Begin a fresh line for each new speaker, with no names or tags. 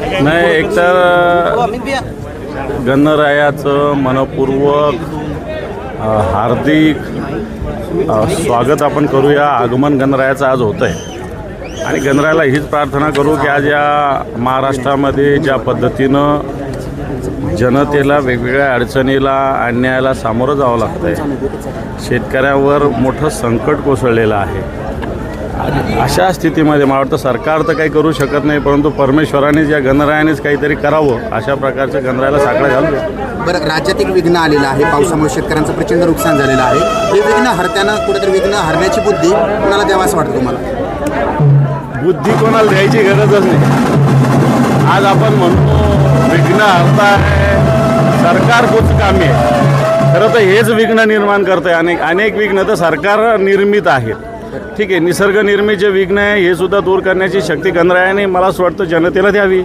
नाही एकतर गणरायाचं मनपूर्वक हार्दिक स्वागत आपण करूया. आगमन गणरायाचं आज होतं आहे आणि गणरायाला हीच प्रार्थना करू की आज या महाराष्ट्रामध्ये ज्या पद्धतीनं जनतेला वेगवेगळ्या अडचणीला अन्यायाला सामोरं जावं लागतं आहे शेतकऱ्यावर मोठं संकट कोसळलेलं आहे. अशा स्थितीमध्ये मला वाटतं सरकार तर काही करू शकत नाही परंतु परमेश्वरानेच या गणरायानेच काहीतरी करावं अशा प्रकारचं गणरायाला साकडं घालूया
बरं राज्यात एक विघ्न आलेलं आहे. पावसामुळे शेतकऱ्यांचं प्रचंड नुकसान झालेलं आहे. हे विघ्न हरत्यानं कुठेतरी विघ्न हरण्याची बुद्धी कुणाला द्यावं असं वाटतं तुम्हाला?
बुद्धी कोणाला द्यायची गरजच नाही. आज आपण म्हणतो विघ्न हरताय सरकार कुछ कामी आहे? खरं तर हेच विघ्न निर्माण करतंय. अनेक अनेक विघ्न तर सरकार निर्मित आहेत. ठीक आहे निसर्गनिर्मित जे विघ्न आहे हे सुद्धा दूर करण्याची शक्ती गणरायाने मला असं वाटतं जनतेला द्यावी.